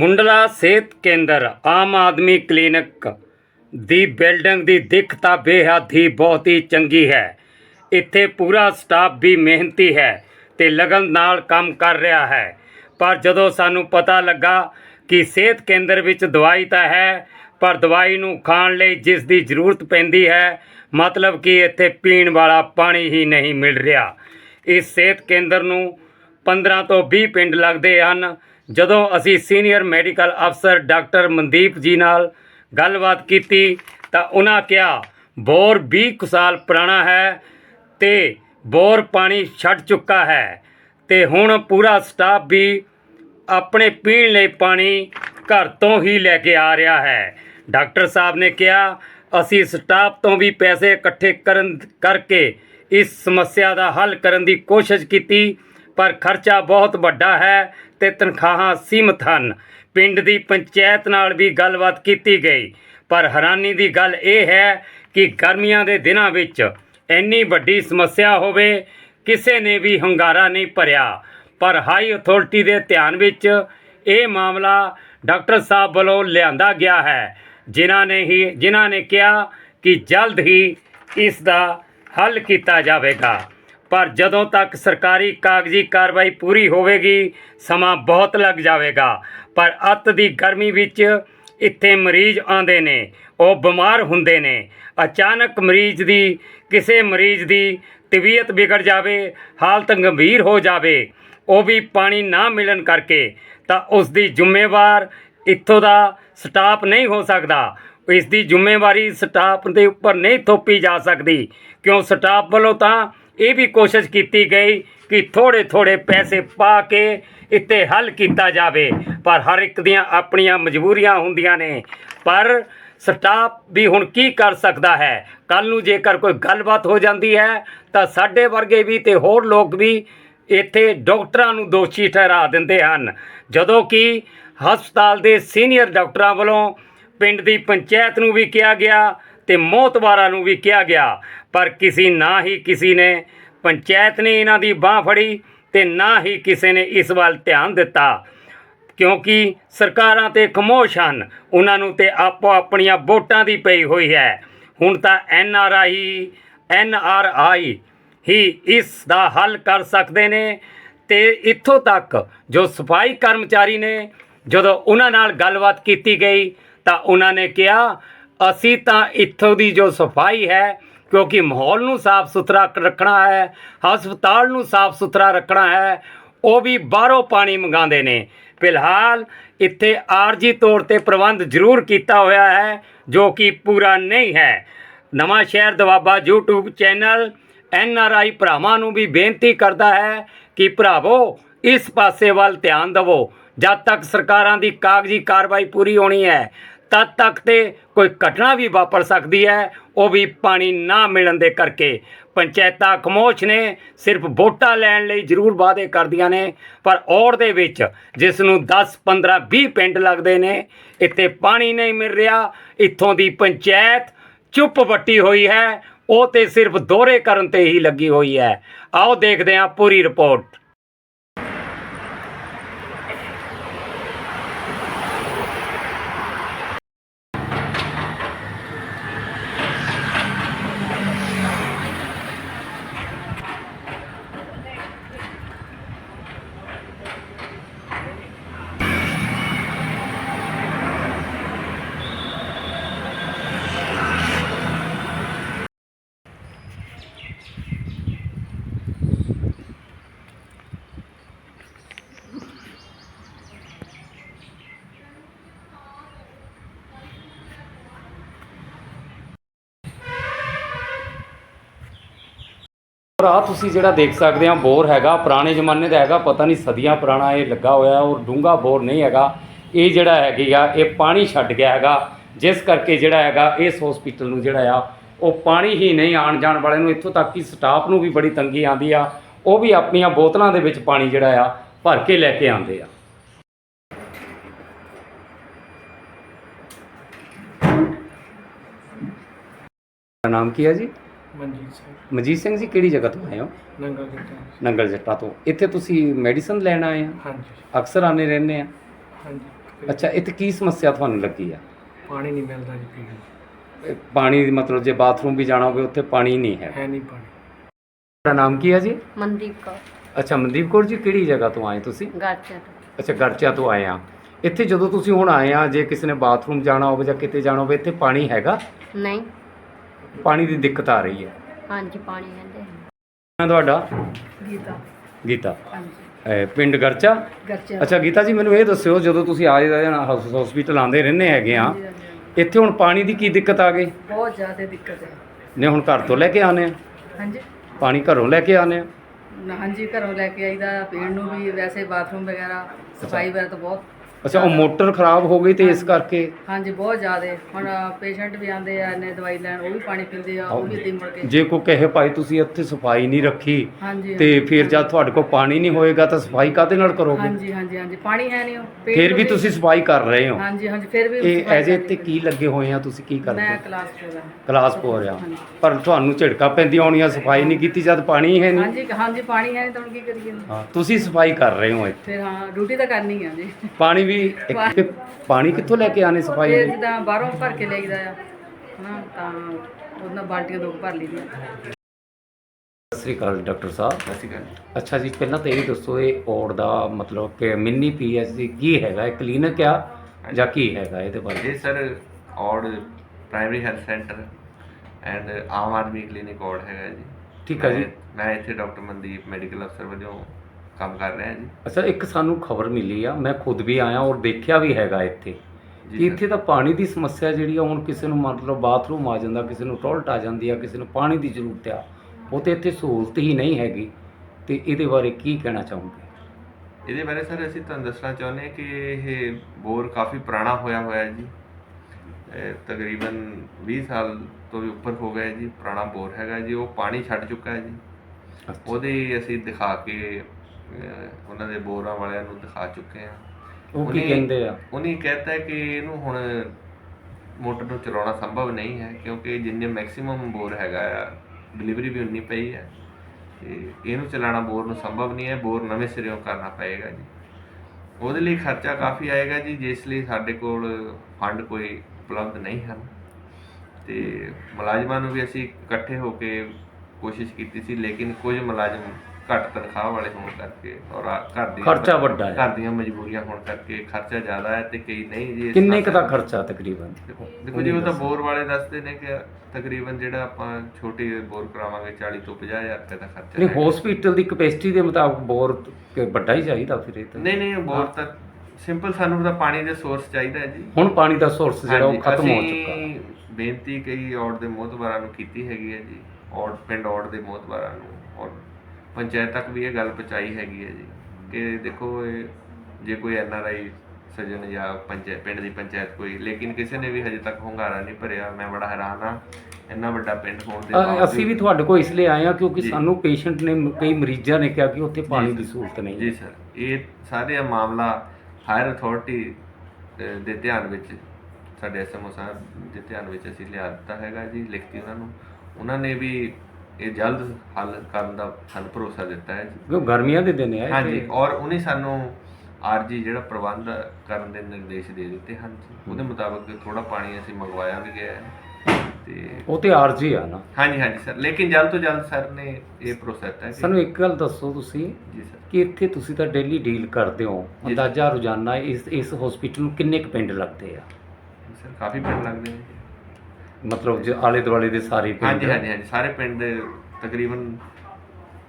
ਮੁੰਡਲਾ ਸਿਹਤ ਕੇਂਦਰ, ਆਮ ਆਦਮੀ ਕਲੀਨਿਕ ਦੀ ਬਿਲਡਿੰਗ ਦੀ ਦਿੱਖ ਤਾਂ ਬੇਹੱਦ ਹੀ ਬਹੁਤ ਹੀ ਚੰਗੀ ਹੈ। ਇੱਥੇ ਪੂਰਾ ਸਟਾਫ ਵੀ ਮਿਹਨਤੀ ਹੈ ਤੇ ਲਗਨ ਨਾਲ ਕੰਮ ਕਰ ਰਿਹਾ ਹੈ। ਪਰ ਜਦੋਂ ਸਾਨੂੰ ਪਤਾ ਲੱਗਾ ਕਿ ਸਿਹਤ ਕੇਂਦਰ ਵਿੱਚ ਦਵਾਈ ਤਾਂ ਹੈ, ਪਰ ਦਵਾਈ ਨੂੰ ਖਾਣ ਲਈ ਜਿਸ ਦੀ ਜ਼ਰੂਰਤ ਪੈਂਦੀ ਹੈ, ਮਤਲਬ ਕਿ ਇੱਥੇ ਪੀਣ ਵਾਲਾ ਪਾਣੀ ਹੀ ਨਹੀਂ ਮਿਲ ਰਿਹਾ। ਇਸ ਸਿਹਤ ਕੇਂਦਰ ਨੂੰ 15 ਤੋਂ 20 ਪਿੰਡ ਲੱਗਦੇ ਹਨ। ਜਦੋਂ ਅਸੀਂ ਸੀਨੀਅਰ ਮੈਡੀਕਲ ਅਫਸਰ ਡਾਕਟਰ ਮਨਦੀਪ ਜੀ ਨਾਲ ਗੱਲਬਾਤ ਕੀਤੀ ਤਾਂ ਉਹਨਾਂ ਕਿਹਾ, ਬੋਰ 20 ਕੁ ਸਾਲ ਪੁਰਾਣਾ ਹੈ ਤੇ ਬੋਰ ਪਾਣੀ ਛੱਡ ਚੁੱਕਾ ਹੈ ਤੇ ਹੁਣ ਪੂਰਾ ਸਟਾਫ ਵੀ ਆਪਣੇ ਪੀਣ ਲਈ ਪਾਣੀ ਘਰ ਤੋਂ ਹੀ ਲੈ ਕੇ ਆ ਰਿਹਾ ਹੈ। ਡਾਕਟਰ ਸਾਹਿਬ ਨੇ ਕਿਹਾ, ਅਸੀਂ ਸਟਾਫ ਤੋਂ ਵੀ ਪੈਸੇ ਇਕੱਠੇ ਕਰਨ ਕਰਕੇ ਇਸ ਸਮੱਸਿਆ ਦਾ ਹੱਲ ਕਰਨ ਦੀ ਕੋਸ਼ਿਸ਼ ਕੀਤੀ ਪਰ ਖਰਚਾ ਬਹੁਤ ਵੱਡਾ ਹੈ ਤੇ ਤਨਖਾਹਾਂ ਸੀਮਤ ਹਨ। ਪਿੰਡ ਦੀ ਪੰਚਾਇਤ ਨਾਲ ਵੀ ਗੱਲਬਾਤ ਕੀਤੀ ਗਈ। ਪਰ ਹੈਰਾਨੀ ਦੀ ਗੱਲ ਇਹ ਹੈ ਕਿ ਗਰਮੀਆਂ ਦੇ ਦਿਨਾਂ ਵਿੱਚ ਇੰਨੀ ਵੱਡੀ ਸਮੱਸਿਆ ਹੋਵੇ, ਕਿਸੇ ਨੇ ਵੀ ਹੰਗਾਰਾ ਨਹੀਂ ਭਰਿਆ। ਪਰ ਹਾਈ ਅਥਾਰਟੀ ਦੇ ਧਿਆਨ ਵਿੱਚ ਇਹ ਮਾਮਲਾ ਡਾਕਟਰ ਸਾਹਿਬ ਵੱਲੋਂ ਲਿਆਂਦਾ ਗਿਆ ਹੈ। ਜਿਨ੍ਹਾਂ ਨੇ ਹੀ, ਜਿਨ੍ਹਾਂ ਨੇ ਕਿਹਾ ਕਿ ਜਲਦ ਹੀ ਇਸ ਦਾ ਹੱਲ ਕੀਤਾ ਜਾਵੇਗਾ। ਪਰ ਜਦੋਂ ਤੱਕ ਸਰਕਾਰੀ ਕਾਗਜ਼ੀ ਕਾਰਵਾਈ ਪੂਰੀ ਹੋਵੇਗੀ, ਸਮਾਂ ਬਹੁਤ ਲੱਗ ਜਾਵੇਗਾ। ਪਰ ਅੱਤ ਦੀ ਗਰਮੀ ਵਿੱਚ ਇੱਥੇ ਮਰੀਜ਼ ਆਉਂਦੇ ਨੇ, ਉਹ ਬਿਮਾਰ ਹੁੰਦੇ ਨੇ। ਅਚਾਨਕ ਮਰੀਜ਼ ਦੀ, ਕਿਸੇ ਮਰੀਜ਼ ਦੀ ਤਬੀਅਤ ਵਿਗੜ ਜਾਵੇ, ਹਾਲਤ ਗੰਭੀਰ ਹੋ ਜਾਵੇ, ਉਹ ਵੀ ਪਾਣੀ ਨਾ ਮਿਲਣ ਕਰਕੇ, ਤਾਂ ਉਸ ਦੀ ਜ਼ਿੰਮੇਵਾਰ ਇੱਥੋਂ ਦਾ ਸਟਾਫ ਨਹੀਂ ਹੋ ਸਕਦਾ। ਇਸ ਦੀ ਜ਼ਿੰਮੇਵਾਰੀ ਸਟਾਫ ਦੇ ਉੱਪਰ ਨਹੀਂ ਥੋਪੀ ਜਾ ਸਕਦੀ, ਕਿਉਂ ਸਟਾਫ ਵੱਲੋਂ ਤਾਂ ਇਹ ਵੀ ਕੋਸ਼ਿਸ਼ ਕੀਤੀ ਗਈ ਕਿ ਥੋੜੇ ਥੋੜੇ ਪੈਸੇ ਪਾ ਕੇ ਇੱਥੇ ਹੱਲ ਕੀਤਾ ਜਾਵੇ। ਪਰ ਹਰ ਇੱਕ ਦੀਆਂ ਆਪਣੀਆਂ ਮਜਬੂਰੀਆਂ ਹੁੰਦੀਆਂ ਨੇ। ਪਰ ਸਟਾਫ ਵੀ ਹੁਣ ਕੀ ਕਰ ਸਕਦਾ ਹੈ? ਕੱਲ ਨੂੰ ਜੇਕਰ ਕੋਈ ਗੱਲਬਾਤ ਹੋ ਜਾਂਦੀ ਹੈ, ਤਾਂ ਸਾਡੇ ਵਰਗੇ ਵੀ ਤੇ ਹੋਰ ਲੋਕ ਵੀ ਇੱਥੇ ਡਾਕਟਰਾਂ ਨੂੰ ਦੋਸ਼ੀ ਠਹਿਰਾ ਦਿੰਦੇ ਹਨ। ਜਦੋਂ ਕਿ ਹਸਪਤਾਲ ਦੇ ਸੀਨੀਅਰ ਡਾਕਟਰਾਂ ਵੱਲੋਂ ਪਿੰਡ ਦੀ ਪੰਚਾਇਤ ਨੂੰ ਵੀ ਕਿਹਾ ਗਿਆ ਤੇ ਮੋਤਬਾਰਾਂ ਨੂੰ ਵੀ ਕਿਹਾ ਗਿਆ। ਪਰ ਕਿਸੇ ਨਾ ਹੀ ਕਿਸੇ ਨੇ ਪੰਚਾਇਤ ਨੇ ਇਹਨਾਂ ਦੀ ਬਾਹ ਫੜੀ ਤੇ ਨਾ ਹੀ ਕਿਸੇ ਨੇ ਇਸ ਵੱਲ ਧਿਆਨ ਦਿੱਤਾ। ਕਿਉਂਕਿ ਸਰਕਾਰਾਂ ਤੇ ਖਮੋਸ਼ ਹਨ। ਉਹਨਾਂ ਨੂੰ ਤੇ ਆਪੋ ਆਪਣੀਆਂ ਵੋਟਾਂ ਦੀ ਪਈ ਹੋਈ ਹੈ। ਹੁਣ ਤਾਂ ਐਨ ਆਰ ਆਈ, ਐਨ ਆਰ ਆਈ ਹੀ ਇਸ ਦਾ ਹੱਲ ਕਰ ਸਕਦੇ ਨੇ ਤੇ ਇੱਥੋਂ ਤੱਕ ਜੋ ਸਫ਼ਾਈ ਕਰਮਚਾਰੀ ਨੇ ਜਦੋਂ ਉਹਨਾਂ ਨਾਲ ਗੱਲਬਾਤ ਕੀਤੀ ਗਈ ਤਾਂ ਉਹਨਾਂ ਨੇ ਕਿਹਾ, ਅਸੀਂ ਤਾਂ ਇੱਥੋਂ ਦੀ ਜੋ ਸਫ਼ਾਈ ਹੈ ਕਿਉਂਕਿ ਮਾਹੌਲ ਨੂੰ ਸਾਫ਼ ਸੁਥਰਾ ਰੱਖਣਾ ਹੈ, ਹਸਪਤਾਲ ਨੂੰ ਸਾਫ਼ ਸੁਥਰਾ ਰੱਖਣਾ ਹੈ, ਉਹ ਵੀ ਬਾਹਰੋਂ ਪਾਣੀ ਮੰਗਾਉਂਦੇ ਨੇ। ਫਿਲਹਾਲ ਇੱਥੇ ਆਰਜੀ ਤੌਰ ਤੇ ਪ੍ਰਬੰਧ ਜ਼ਰੂਰ ਕੀਤਾ ਹੋਇਆ ਹੈ, ਜੋ ਕਿ ਪੂਰਾ ਨਹੀਂ ਹੈ। Nawanshahr Doaba YouTube channel N R I ਭਰਾਵਾਂ ਨੂੰ ਵੀ ਬੇਨਤੀ ਕਰਦਾ ਹੈ ਕਿ ਭਰਾਵੋ, ਇਸ ਪਾਸੇ ਵੱਲ ਧਿਆਨ ਦਿਵੋ। ਜਦ ਤੱਕ ਸਰਕਾਰਾਂ ਦੀ ਕਾਗਜ਼ੀ ਕਾਰਵਾਈ ਪੂਰੀ ਹੋਣੀ ਹੈ ਤਦ ਤੱਕ ਤੇ ਕੋਈ ਘਟਨਾ ਵੀ ਵਾਪਰ ਸਕਦੀ ਹੈ, ਉਹ ਵੀ ਪਾਣੀ ਨਾ ਮਿਲਣ ਦੇ ਕਰਕੇ। ਪੰਚਾਇਤਾਂ ਖਮੋਸ਼ ਨੇ, ਸਿਰਫ ਵੋਟਾਂ ਲੈਣ ਲਈ ਜ਼ਰੂਰ ਵਾਅਦੇ ਕਰਦੀਆਂ ਨੇ, ਪਰ ਔਰ ਦੇ ਵਿੱਚ ਜਿਸ ਨੂੰ 10 15 20 ਪਿੰਡ ਲੱਗਦੇ ਨੇ, ਇੱਥੇ ਪਾਣੀ ਨਹੀਂ ਮਿਲ ਰਿਹਾ। ਇੱਥੋਂ ਦੀ ਪੰਚਾਇਤ ਚੁੱਪ ਵੱਟੀ ਹੋਈ ਹੈ, ਉਹ ਤੇ ਸਿਰਫ ਦੋਹਰੇ ਕਰਨ ਤੇ ਹੀ ਲੱਗੀ ਹੋਈ ਹੈ। ਆਓ ਦੇਖਦੇ ਹਾਂ ਪੂਰੀ ਰਿਪੋਰਟ। ਆ ਤੁਸੀਂ ਜਿਹੜਾ ਦੇਖ ਸਕਦੇ ਆ ਬੋਰ ਹੈਗਾ, ਪੁਰਾਣੇ ਜ਼ਮਾਨੇ ਦਾ ਹੈਗਾ, ਪਤਾ ਨਹੀਂ ਸਦੀਆਂ ਪੁਰਾਣਾ ਇਹ ਲੱਗਾ ਹੋਇਆ ਔਰ ਡੂੰਗਾ ਬੋਰ ਨਹੀਂ ਹੈਗਾ। ਇਹ ਜਿਹੜਾ ਹੈਗੀ ਆ, ਇਹ ਪਾਣੀ ਛੱਡ ਗਿਆ ਹੈਗਾ। ਜਿਸ ਕਰਕੇ ਜਿਹੜਾ ਹੈਗਾ, ਇਸ ਹਸਪੀਟਲ ਨੂੰ ਜਿਹੜਾ ਆ, ਉਹ ਪਾਣੀ ਹੀ ਨਹੀਂ ਆਣ ਜਾਣ ਵਾਲੇ ਨੂੰ, ਇੱਥੋਂ ਤੱਕ ਕਿ ਸਟਾਫ ਨੂੰ ਵੀ ਬੜੀ ਤੰਗੀ ਆਂਦੀ ਆ। ਉਹ ਵੀ ਆਪਣੀਆਂ ਬੋਤਲਾਂ ਦੇ ਵਿੱਚ ਪਾਣੀ ਜਿਹੜਾ ਆ, ਭਰ ਕੇ ਲੈ ਕੇ ਆਉਂਦੇ ਆ। ਮੇਰਾ ਨਾਮ ਕੀ ਹੈ ਜੀ? ਮਨਜੀਤ ਸਿੰਘ। ਮਜੀਤ ਸਿੰਘ ਜੀ ਕਿਹੜੀ ਜਗ੍ਹਾ ਤੋਂ ਆਏ ਹੋ? ਨੰਗਾ ਕਿਤਾ ਨੰਗਲ ਜੱਟਾ ਤੋਂ। ਇੱਥੇ ਤੁਸੀਂ ਮੈਡੀਸਨ ਲੈਣ ਆਏ ਆ ਹਾਂਜੀ। ਅਕਸਰ ਆਨੇ ਰਹਿੰਦੇ ਆ? ਹਾਂਜੀ। ਅੱਛਾ ਇੱਥੇ ਕੀ ਸਮੱਸਿਆ ਤੁਹਾਨੂੰ ਲੱਗੀ ਆ? ਪਾਣੀ ਨਹੀਂ ਮਿਲਦਾ ਜੀ ਪੀਣ ਨੂੰ। ਇਹ ਪਾਣੀ ਦੀ ਮਤਲਬ ਜੇ ਬਾਥਰੂਮ ਵੀ ਜਾਣਾ ਹੋਵੇ ਉੱਥੇ ਪਾਣੀ ਨਹੀਂ ਹੈ। ਹੈ ਨਹੀਂ ਪਾਣੀ। ਤੁਹਾਡਾ ਨਾਮ ਕੀ ਹੈ ਜੀ? ਮਨਦੀਪ ਕੌਰ। ਅੱਛਾ ਮਨਦੀਪ ਕੌਰ ਜੀ ਕਿਹੜੀ ਜਗ੍ਹਾ ਤੋਂ ਆਏ ਤੁਸੀਂ? ਗਾਚਾ ਅੱਛਾ ਗਰਚਾ ਤੋਂ ਆਏ ਆ। ਇੱਥੇ ਜਦੋਂ ਤੁਸੀਂ ਹੁਣ ਆਏ ਆ ਜੇ ਕਿਸੇ ਨੇ ਬਾਥਰੂਮ ਜਾਣਾ ਹੋਵੇ ਜਾਂ ਕਿਤੇ ਜਾਣਾ ਹੋਵੇ ਇੱਥੇ ਪਾਣੀ ਹੈਗਾ? ਨਹੀਂ। ਪਾਣੀ ਦੀ ਦਿੱਕਤ ਆ ਰਹੀ ਹੈ। ਹਾਂਜੀ ਪਾਣੀ ਕਹਿੰਦੇ ਨਾਮ ਤੁਹਾਡਾ? ਗੀਤਾ। ਗੀਤਾ। ਹਾਂਜੀ। ਅਹ ਪਿੰਡ ਗਰਚਾ? ਗਾਚਾ ਅੱਛਾ ਗੀਤਾ ਜੀ ਮੈਨੂੰ ਇਹ ਦੱਸਿਓ ਜਦੋਂ ਤੁਸੀਂ ਆਏ ਦਾ ਹਸਪੀਟਲ ਆਂਦੇ ਰਹਿੰਦੇ ਹੈਗੇ ਆ ਇੱਥੇ ਹੁਣ ਪਾਣੀ ਦੀ ਕੀ ਦਿੱਕਤ ਆ ਗਈ? ਬਹੁਤ ਜ਼ਿਆਦਾ ਦਿੱਕਤ ਹੈ। ਨੇ ਹੁਣ ਘਰ ਤੋਂ ਲੈ ਕੇ ਆਨੇ ਆ? ਹਾਂਜੀ। ਪਾਣੀ ਘਰੋਂ ਲੈ ਕੇ ਆਨੇ ਆ? ਨਾ ਹਾਂਜੀ ਘਰੋਂ ਲੈ ਕੇ ਆਈਦਾ ਪੀਣ ਨੂੰ ਵੀ ਵੈਸੇ ਬਾਥਰੂਮ ਵਗੈਰਾ ਸਫ਼ਾਈ ਵਗੈਰਾ ਤਾਂ ਬਹੁਤ ਅੱਛਾ ਉਹ ਮੋਟਰ ਖਰਾਬ ਹੋ ਗਈ ਤੇ ਇਸ ਕਰਕੇ? ਹਾਂਜੀ ਬਹੁਤ ਜ਼ਿਆਦਾ। ਹੁਣ ਪੇਸ਼ੈਂਟ ਵੀ ਆਉਂਦੇ ਆ ਨੇ ਦਵਾਈ ਲੈਣ ਉਹ ਵੀ ਪਾਣੀ ਪੀਂਦੇ ਆ ਉਹ ਵੀ ਇੱਦਾਂ ਹੀ ਮੁੜ ਕੇ। ਜੇ ਕੋਈ ਕਹੇ ਭਾਈ ਤੁਸੀਂ ਇੱਥੇ ਸਫ਼ਾਈ ਨਹੀਂ ਰੱਖੀ ਹਾਂਜੀ ਤੇ ਫਿਰ ਜਦ ਤੁਹਾਡੇ ਕੋਲ ਪਾਣੀ ਨਹੀਂ ਹੋਏਗਾ ਤਾਂ ਸਫ਼ਾਈ ਕਾਹਦੇ ਨਾਲ ਕਰੋਗੇ? ਹਾਂਜੀ ਹਾਂਜੀ ਹਾਂਜੀ। ਪਾਣੀ ਹੈ ਨਹੀਂ ਉਹ। ਪੇਟ ਫਿਰ ਵੀ ਤੁਸੀਂ ਸਫ਼ਾਈ ਕਰ ਰਹੇ ਹੋ। ਹਾਂਜੀ ਹਾਂਜੀ ਫਿਰ ਵੀ ਇਹ ਐਜੇ ਤੇ ਕੀ ਲੱਗੇ ਹੋਏ ਆ? ਤੁਸੀਂ ਕੀ ਕਰਦੇ ਮੈਂ ਹੋ ਕਲਾਸ ਪੂਰਾ ਕਲਾਸ ਪੋ ਰਿਹਾ ਹਾਂਜੀ। ਪਰ ਤੁਹਾਨੂੰ ਝਿੜਕਾ ਪੈਂਦੀਆਂ ਹੋਣੀਆਂ ਸਫ਼ਾਈ ਨਹੀਂ ਕੀਤੀ ਜਦ ਪਾਣੀ ਹੀ ਹੈ ਨਹੀਂ। ਹਾਂਜੀ ਹਾਂਜੀ ਪਾਣੀ ਹੈ ਨਹੀਂ ਤਾਂ ਹੁਣ ਕੀ ਕਰੀਏ? ਹਾਂ ਤੁਸੀਂ ਸਫ਼ਾਈ ਕਰ ਰਹੇ ਹੋ ਇੱਥੇ। ਫਿਰ ਹਾਂ ਡਿਊਟੀ ਤਾਂ ਕਰਨੀ ਆ ਜੀ। ਪਾਣੀ ਵੀ ਇੱਕ ਤੇ ਪਾਣੀ ਕਿੱਥੋਂ ਲੈ ਕੇ ਆਨੇ ਸਫ਼ਾਈ ਫਿਰ ਲਈ? ਜਿੱਦਾਂ ਬਾਹਰੋਂ ਭਰ ਕੇ ਲਈਦਾ ਆ ਹਨਾ ਤਾਂ ਉਹਨਾਂ ਬਾਲਟੀਆਂ ਦੋ ਕੁ ਭਰ ਲਈਦੀਆਂ ਸਤਿ ਸ੍ਰੀ ਅਕਾਲ ਡਾਕਟਰ ਸਾਹਿਬ। ਅੱਛਾ ਜੀ ਪਹਿਲਾਂ ਤਾਂ ਇਹ ਦੱਸੋ ਇਹ ਔੜ ਦਾ ਮਤਲਬ ਕਿ ਮਿੰਨੀ ਪੀਐਚਡੀ ਕੀ ਹੈਗਾ? ਇਹ ਕਲੀਨਿਕ ਆ ਜਾਂ ਕੀ ਹੈਗਾ ਇਹਦੇ ਬਾਰੇ? ਇਹ sir Aur primary health centre and Aam Aadmi clinic Aur ਹੈਗਾ ਜੀ। ਠੀਕ ਹੈ ਜੀ। ਮੈਂ- ਮੈਂ ਇੱਥੇ ਡਾਕਟਰ ਮਨਦੀਪ ਮੈਡੀਕਲ ਅਫਸਰ ਵਜੋਂ ਕੰਮ ਕਰ ਰਿਹਾ ਜੀ? ਅੱਛਾ ਇੱਕ ਸਾਨੂੰ ਖਬਰ ਮਿਲੀ ਆ ਮੈਂ ਖੁਦ ਵੀ ਆਇਆ ਔਰ ਦੇਖਿਆ ਵੀ ਹੈਗਾ ਇੱਥੇ ਕਿ ਇੱਥੇ ਤਾਂ ਪਾਣੀ ਦੀ ਸਮੱਸਿਆ ਜਿਹੜੀ ਆ ਹੁਣ ਕਿਸੇ ਨੂੰ ਮਤਲਬ ਬਾਥਰੂਮ ਆ ਜਾਂਦਾ ਕਿਸੇ ਨੂੰ ਟਾਇਲਟ ਆ ਜਾਂਦੀ ਆ ਕਿਸੇ ਨੂੰ ਪਾਣੀ ਦੀ ਜ਼ਰੂਰਤ ਆ ਉਹ ਤੇ ਇੱਥੇ ਸਹੂਲਤ ਹੀ ਨਹੀਂ ਹੈਗੀ। ਤੇ ਇਹਦੇ ਬਾਰੇ ਕੀ ਕਹਿਣਾ ਚਾਹੋਗੇ? ਇਹਦੇ ਬਾਰੇ ਸਰ ਅਸੀਂ ਤੁਹਾਨੂੰ ਦੱਸਣਾ ਚਾਹੁੰਦੇ ਹਾਂ ਕਿ ਇਹ ਬੋਰ ਕਾਫੀ ਪੁਰਾਣਾ ਹੋਇਆ ਹੋਇਆ ਹੈ ਜੀ ਤਕਰੀਬਨ 20 ਸਾਲ ਤੋਂ ਵੀ ਉੱਪਰ ਹੋ ਗਿਆ ਜੀ ਪੁਰਾਣਾ ਬੋਰ ਹੈਗਾ ਜੀ ਉਹ ਪਾਣੀ ਛੱਡ ਚੁੱਕਾ ਹੈ ਜੀ ਉਹਦੇ ਅਸੀਂ ਦਿਖਾ ਕੇ ਉਹਨਾਂ ਦੇ ਬੋਰਾਂ ਵਾਲਿਆਂ ਨੂੰ ਦਿਖਾ ਚੁੱਕੇ ਹਾਂ। ਉਹ ਕੀ ਕਹਿੰਦੇ ਆ? ਉਹਨੇ ਕਹਿਤਾ ਹੈ ਕਿ ਇਹਨੂੰ ਹੁਣ ਮੋਟਰ ਨੂੰ ਚਲਾਉਣਾ ਸੰਭਵ ਨਹੀਂ ਹੈ ਕਿਉਂਕਿ ਜਿੰਨੇ ਮੈਕਸਿਮਮ ਬੋਰ ਹੈਗਾ ਆ ਡਿਲੀਵਰੀ ਵੀ ਉਨੀ ਪਈ ਹੈ। ਤੇ ਇਹਨੂੰ ਚਲਾਉਣਾ ਬੋਰ ਨੂੰ ਸੰਭਵ ਨਹੀਂ ਹੈ ਬੋਰ ਨਵੇਂ ਸਿਰਿਓਂ ਕਰਨਾ ਪਏਗਾ ਜੀ। ਉਹਦੇ ਲਈ ਖਰਚਾ ਕਾਫੀ ਆਏਗਾ ਜੀ ਜਿਸ ਲਈ ਸਾਡੇ ਕੋਲ ਫੰਡ ਕੋਈ ਉਪਲਬਧ ਨਹੀਂ ਹਨ। ਤੇ ਮੁਲਾਜ਼ਮਾਂ ਨੂੰ ਵੀ ਅਸੀਂ ਇਕੱਠੇ ਹੋ ਕੇ ਕੋਸ਼ਿਸ਼ ਕੀਤੀ ਸੀ ਲੇਕਿਨ ਕੁਝ ਮੁਲਾਜ਼ਮ ਘੱਟ ਤਨਖਾਹ ਵਾਲੇ ਹੋਣ ਕਰਕੇ ਔਰ ਆ- ਘਰ ਦੀਆਂ ਖਰਚਾ ਵੱਡਾ ਹੈ। ਘਰ ਦੀਆਂ ਮਜਬੂਰੀਆਂ ਹੋਣ ਕਰਕੇ ਖਰਚਾ ਜ਼ਿਆਦਾ ਹੈ ਤੇ ਕਈ ਨਹੀਂ ਜੀ ਇਸ ਕਿੰਨੇ ਕੁ ਦਾ ਖਰਚਾ ਤਕਰੀਬਨ? ਦੇਖੋ ਦੇਖੋ ਜੀ ਉਹ ਤਾਂ ਬੋਰ ਵਾਲੇ ਦੱਸਦੇ ਨੇ ਕਿ ਤਕਰੀਬਨ ਜਿਹੜਾ ਆਪਾਂ ਛੋਟੀ ਬੋਰ ਕਰਾਵਾਂਗੇ 40 ਤੋਂ 50 ਹਜ਼ਾਰ ਰੁਪਏ ਦਾ ਖਰਚਾ ਨਹੀਂ ਹੈਗਾ। ਹਸਪੀਟਲ ਦੀ ਕਪੈਸਿਟੀ ਦੇ ਮੁਤਾਬਕ ਬੋਰ ਕਿ ਵੱਡਾ ਹੀ ਚਾਹੀਦਾ ਫਿਰ ਇਹ ਤਾਂ। ਨਹੀਂ ਨਹੀਂ ਬੋਰ ਤਾਂ ਸਿੰਪਲ ਸਾਨੂੰ ਤਾਂ ਪਾਣੀ ਦੇ ਸੋਰਸ ਚਾਹੀਦਾ ਹੈ ਜੀ। ਹੁਣ ਪਾਣੀ ਦਾ ਸੋਰਸ ਜਿਹੜਾ ਉਹ ਹਾਂਜੀ, ਖਤਮ ਹੋ ਅਸੀਂ ਚੁੱਕਾ। ਬੇਨਤੀ ਕਈ ਔੜ ਦੇ ਮੋਹਤਬਾਰਾਂ ਨੂੰ ਕੀਤੀ ਹੈਗੀ ਹੈ ਜੀ ਔੜ ਪਿੰਡ ਔੜ ਦੇ ਮੋਹਤਬਾਰਾਂ ਨੂੰ ਔਰ ਪੰਚਾਇਤ ਤੱਕ ਵੀ ਇਹ ਗੱਲ ਪਹੁੰਚਾਈ ਹੈਗੀ ਹੈ ਜੀ ਕਿ ਦੇਖੋ ਇਹ ਜੇ ਕੋਈ ਐਨ ਆਰ ਆਈ ਸੱਜਣ ਜਾਂ ਪੰਚਾਇਤ ਪਿੰਡ ਦੀ ਪੰਚਾਇਤ ਕੋਈ ਲੇਕਿਨ ਕਿਸੇ ਨੇ ਵੀ ਹਜੇ ਤੱਕ ਹੁੰਗਾਰਾ ਨਹੀਂ ਭਰਿਆ ਮੈਂ ਬੜਾ ਹੈਰਾਨ ਆ ਇੰਨਾ ਵੱਡਾ ਪਿੰਡ ਹੋਣ ਦੇ ਅ- ਅਸੀਂ ਬਾਵਜੂਦ ਵੀ ਤੁਹਾਡੇ ਕੋਲ ਇਸ ਲਈ ਆਏ ਹਾਂ ਕਿਉਂਕਿ। ਸਾਨੂੰ ਪੇਸ਼ੈਂਟ ਨੇ ਕਈ ਮਰੀਜ਼ਾਂ ਨੇ ਕਿਹਾ ਕਿ ਉੱਥੇ ਪਾਣੀ ਦੀ। ਸਹੂਲਤ ਨਹੀਂ ਜੀ ਸਰ ਇਹ ਸਾਰੇ ਮਾਮਲਾ ਹਾਇਰ ਅਥਾਰਟੀ ਦੇ ਧਿਆਨ ਵਿੱਚ ਸਾਡੇ ਐਸਐਮਓ ਸਾਹਿਬ ਦੇ ਧਿਆਨ ਵਿੱਚ ਅਸੀਂ ਲਿਆ ਦਿੱਤਾ ਹੈਗਾ ਜੀ ਲਿਖਤੀ ਉਹਨਾਂ ਨੂੰ ਉਹਨਾਂ ਨੇ ਵੀ ਇਹ ਜਲਦ ਹੱਲ ਕਰਨ ਦਾ ਸਾਨੂੰ ਭਰੋਸਾ ਦਿੱਤਾ ਹੈ ਕਿਉਂ ਗਰਮੀਆਂ ਦੇ ਦਿਨ ਹੈ ਹਾਂਜੀ ਔਰ ਉਹਨੇ ਸਾਨੂੰ ਆਰਜੀ ਜਿਹੜਾ ਪ੍ਰਬੰਧ ਕਰਨ ਦੇ ਨਿਰਦੇਸ਼ ਦੇ ਦਿੱਤੇ ਹਨ ਜੀ। ਉਹਦੇ ਮੁਤਾਬਕ ਥੋੜਾ ਪਾਣੀ ਅਸੀਂ ਮੰਗਵਾਇਆ ਵੀ ਗਿਆ ਹੈ ਤੇ ਉਹ ਤੇ ਆਰਜੀ ਆ ਨਾ। ਹਾਂਜੀ ਹਾਂਜੀ ਸਰ ਲੇਕਿਨ ਜਲਦ ਤੋਂ ਜਲਦ ਸਰ ਨੇ ਇਹ ਦਿੱਤਾ ਹੈ ਸਾਨੂੰ ਇੱਕ ਗੱਲ ਦੱਸੋ ਤੁਸੀਂ ਜੀ ਸਰ। ਕਿ ਇੱਥੇ ਤੁਸੀਂ ਤਾਂ ਡੇਲੀ ਡੀਲ ਕਰਦੇ ਹੋ। ਅੰਦਾਜ਼ਾ ਰੋਜ਼ਾਨਾ ਇਸ ਇਸ ਹਸਪੀਟਲ ਨੂੰ ਕਿੰਨੇ ਕੁ ਪਿੰਡ ਲੱਗਦੇ ਆ? ਸਰ ਕਾਫੀ ਪਿੰਡ ਲੱਗਦੇ ਨੇ। ਮਤਲਬ ਜੇ ਆਲੇ ਦੁਆਲੇ ਦੇ ਸਾਰੇ ਪਿੰਡ ਹਾਂਜੀ ਹਾਂਜੀ ਹਾਂਜੀ ਸਾਰੇ ਪਿੰਡ ਦੇ ਤਕਰੀਬਨ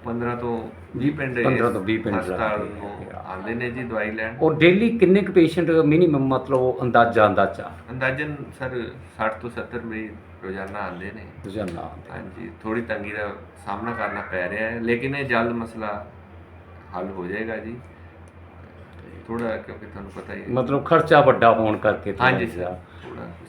15 ਤੋਂ 20 ਪਿੰਡ ਇਸ 15 ਤੋਂ 20 ਪਿੰਡ ਹਸਪਤਾਲ ਨੂੰ। ਆਉਂਦੇ ਨੇ ਜੀ ਦਵਾਈ ਲੈਣ। ਔਰ ਡੇਲੀ ਕਿੰਨੇ ਕੁ ਪੇਸ਼ੈਂਟ ਮਿਨੀਮਮ ਮਤਲਬ ਅੰਦਾਜ਼ਾ ਅੰਦਾਜ਼ਾ? ਅੰਦਾਜ਼ਨ ਸਰ 60 ਤੋਂ 70 ਮਰੀਜ਼ ਰੋਜ਼ਾਨਾ ਆਉਂਦੇ ਨੇ। ਰੋਜ਼ਾਨਾ ਹਾਂਜੀ ਥੋੜੀ ਤੰਗੀ ਦਾ ਸਾਹਮਣਾ ਕਰਨਾ ਪੈ ਰਿਹਾ ਹੈ ਲੇਕਿਨ ਇਹ ਜਲਦ ਮਸਲਾ ਹੱਲ ਹੋ ਜਾਏਗਾ ਜੀ। ਥੋੜਾ ਕਿਉਂਕਿ ਤੁਹਾਨੂੰ ਪਤਾ ਹੀ ਹੈ। ਮਤਲਬ ਖਰਚਾ ਵੱਡਾ ਹੋਣ ਕਰਕੇ ਹਾਂਜੀ। ਸਰ ਥੋੜਾ ਕੁਝ